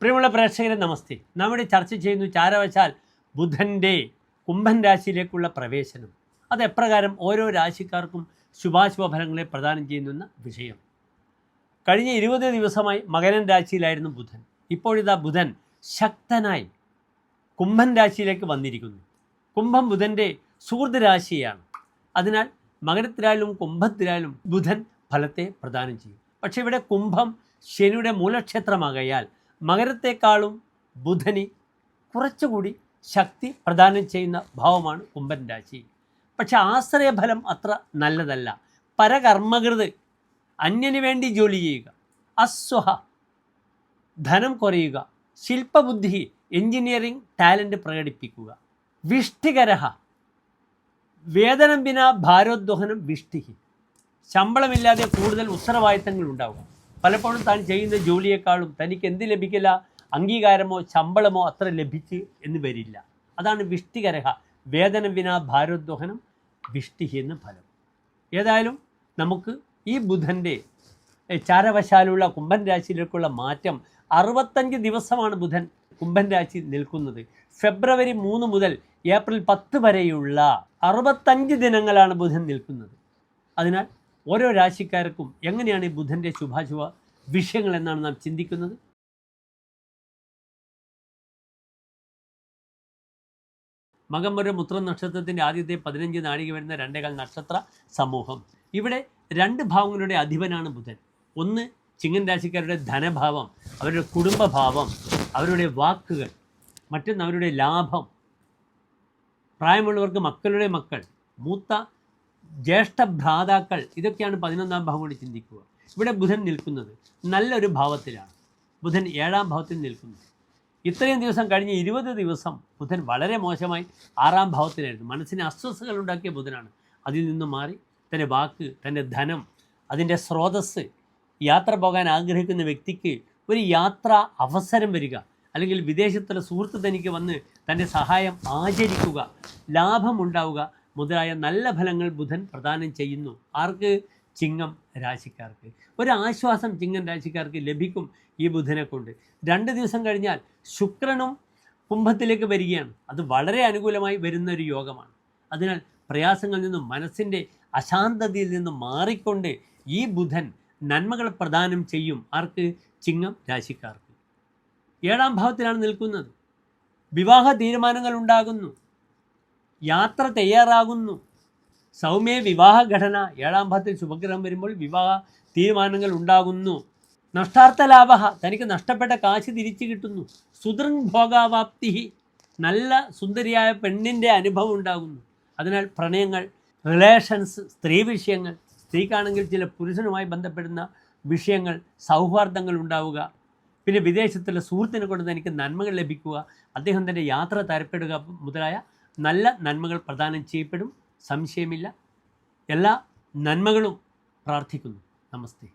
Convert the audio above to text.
പ്രിയമുള്ള പ്രേക്ഷകരെ നമസ്തേ. നമ്മുടെ ചർച്ച ചെയ്യുന്നു ചാരവശാൽ ബുധന്റെ കുംഭൻ രാശിയിലേക്കുള്ള പ്രവേശനം. അത് എപ്രകാരം ഓരോ രാശിക്കാർക്കും ശുഭാശുഭ ഫലങ്ങളെ പ്രദാനം ചെയ്യുന്ന വിഷയം. കഴിഞ്ഞ ഇരുപത് ദിവസമായി മകരൻ രാശിയിലായിരുന്നു ബുധൻ. ഇപ്പോഴിതാ ബുധൻ ശക്തനായി കുംഭൻ രാശിയിലേക്ക് വന്നിരിക്കുന്നു. കുംഭം ബുധന്റെ സുഹൃത് രാശിയാണ്. അതിനാൽ മകരത്തിലായാലും കുംഭത്തിലായാലും ബുധൻ ഫലത്തെ പ്രദാനം ചെയ്യും. പക്ഷേ ഇവിടെ കുംഭം ശനിയുടെ മൂലക്ഷേത്രമാകയാൽ മകരത്തെക്കാളും ബുധന് കുറച്ചുകൂടി ശക്തി പ്രദാനം ചെയ്യുന്ന ഭാവമാണ് കുംഭൻ രാശി. പക്ഷെ ആശ്രയഫലം അത്ര നല്ലതല്ല. പരകർമ്മകൃത് അന്യന് വേണ്ടി ജോലി ചെയ്യുക അസ്വഹ ധനം കുറയുക ശില്പബുദ്ധി എഞ്ചിനീയറിംഗ് ടാലന്റ് പ്രകടിപ്പിക്കുക. വിഷ്ടികരഹ വേതനം വിന ഭാരോദ്വഹനം വിഷ്ടിഹി. ശമ്പളമില്ലാതെ കൂടുതൽ ഉത്തരവാദിത്തങ്ങൾ ഉണ്ടാവുക. പലപ്പോഴും താൻ ചെയ്യുന്ന ജോലിയേക്കാളും തനിക്ക് എന്ത് ലഭിക്കില്ല? അംഗീകാരമോ ശമ്പളമോ അത്ര ലഭിച്ച് എന്ന് വരില്ല. അതാണ് വിഷ്ടികരഹ. വേതനം വിന ഭാരോദ്വഹനം വിഷ്ടിഹി എന്ന ഫലം. ഏതായാലും നമുക്ക് ഈ ബുധന്റെ ചാരവശാലുള്ള കുംഭൻ രാശിയിലേക്കുള്ള മാറ്റം അറുപത്തഞ്ച് ദിവസമാണ് ബുധൻ കുംഭൻ രാശി നിൽക്കുന്നത്. ഫെബ്രുവരി മൂന്ന് മുതൽ ഏപ്രിൽ പത്ത് വരെയുള്ള അറുപത്തഞ്ച് ദിനങ്ങളാണ് ബുധൻ നിൽക്കുന്നത്. അതിനാൽ ഓരോ രാശിക്കാർക്കും എങ്ങനെയാണ് ഈ ബുധന്റെ ശുഭാശുഭ വിഷയങ്ങൾ എന്നാണ് നാം ചിന്തിക്കുന്നത്? മകം ഒരു മുത്ര നക്ഷത്രത്തിന്റെ ആദ്യത്തെ പതിനഞ്ച് നാഴിക വരുന്ന രണ്ടേകാൽ നക്ഷത്ര സമൂഹം. ഇവിടെ രണ്ട് ഭാവങ്ങളുടെ അധിപനാണ് ബുധൻ. ഒന്ന് ചിങ്ങൻ രാശിക്കാരുടെ ധനഭാവം അവരുടെ കുടുംബഭാവം അവരുടെ വാക്കുകൾ മറ്റൊന്ന് അവരുടെ ലാഭം. പ്രായമുള്ളവർക്ക് മക്കളുടെ മക്കൾ മൂത്ത ജ്യേഷ്ഠ ഭ്രാതാക്കൾ ഇതൊക്കെയാണ് പതിനൊന്നാം ഭാവം കൊണ്ട് ചിന്തിക്കുക. ഇവിടെ ബുധൻ നിൽക്കുന്നത് നല്ലൊരു ഭാവത്തിലാണ്. ബുധൻ ഏഴാം ഭാവത്തിൽ നിൽക്കുന്നു. ഇത്രയും ദിവസം കഴിഞ്ഞ് ഇരുപത് ദിവസം ബുധൻ വളരെ മോശമായി ആറാം ഭാവത്തിലായിരുന്നു. മനസ്സിന് അസ്വസ്ഥകൾ ഉണ്ടാക്കിയ ബുധനാണ്. അതിൽ നിന്ന് മാറി തന്റെ വാക്ക് തന്റെ ധനം അതിന്റെ സ്രോതസ്സ് യാത്ര പോകാൻ ആഗ്രഹിക്കുന്ന വ്യക്തിക്ക് ഒരു യാത്ര അവസരം വരിക അല്ലെങ്കിൽ വിദേശത്തുള്ള സുഹൃത്ത് തനിക്ക് വന്ന് തന്റെ സഹായം ആചരിക്കുക ലാഭമുണ്ടാവുക മുതലായ നല്ല ഫലങ്ങൾ ബുധൻ പ്രദാനം ചെയ്യുന്നു. ആർക്ക്? ചിങ്ങം രാശിക്കാർക്ക്. ഒരു ആശ്വാസം ചിങ്ങം രാശിക്കാർക്ക് ലഭിക്കും ഈ ബുധനെ കൊണ്ട്. രണ്ട് ദിവസം കഴിഞ്ഞാൽ ശുക്രനും കുംഭത്തിലേക്ക് വരികയാണ്. അത് വളരെ അനുകൂലമായി വരുന്ന ഒരു യോഗമാണ്. അതിനാൽ പ്രയാസങ്ങളിൽ നിന്നും മനസ്സിന്റെ അശാന്തതയിൽ നിന്നും മാറിക്കൊണ്ട് ഈ ബുധൻ നന്മകൾ പ്രദാനം ചെയ്യും. ആർക്ക്? ചിങ്ങം രാശിക്കാർക്ക്. ഏഴാം ഭാവത്തിലാണ് നിൽക്കുന്നത്. വിവാഹ തീരുമാനങ്ങൾ ഉണ്ടാകുന്നു. യാത്ര തയ്യാറാകുന്നു. സൗമ്യ വിവാഹ ഘടന ഏഴാം ഭാഗത്തിൽ ശുഭഗ്രഹം വരുമ്പോൾ വിവാഹ തീരുമാനങ്ങൾ ഉണ്ടാകുന്നു. നഷ്ടാർത്ഥ ലാഭ തനിക്ക് നഷ്ടപ്പെട്ട കാശ് തിരിച്ചു കിട്ടുന്നു. സുദൃങ് ഭോഗാവാപ്തി നല്ല സുന്ദരിയായ പെണ്ണിന്റെ അനുഭവം ഉണ്ടാകുന്നു. അതിനാൽ പ്രണയങ്ങൾ റിലേഷൻസ് സ്ത്രീ വിഷയങ്ങൾ സ്ത്രീക്കാണെങ്കിൽ ചില പുരുഷനുമായി ബന്ധപ്പെടുന്ന വിഷയങ്ങൾ സൗഹാർദ്ദങ്ങൾ ഉണ്ടാവുക. പിന്നെ വിദേശത്തുള്ള സുഹൃത്തിനെ കൊണ്ട് തനിക്ക് നന്മകൾ ലഭിക്കുക. അദ്ദേഹം തന്റെ യാത്ര തരപ്പെടുക മുതലായ നല്ല നന്മകൾ പ്രദാനം ചെയ്യപ്പെടും. സംശയമില്ല. എല്ലാ നന്മകളും പ്രാർത്ഥിക്കുന്നു. നമസ്തേ.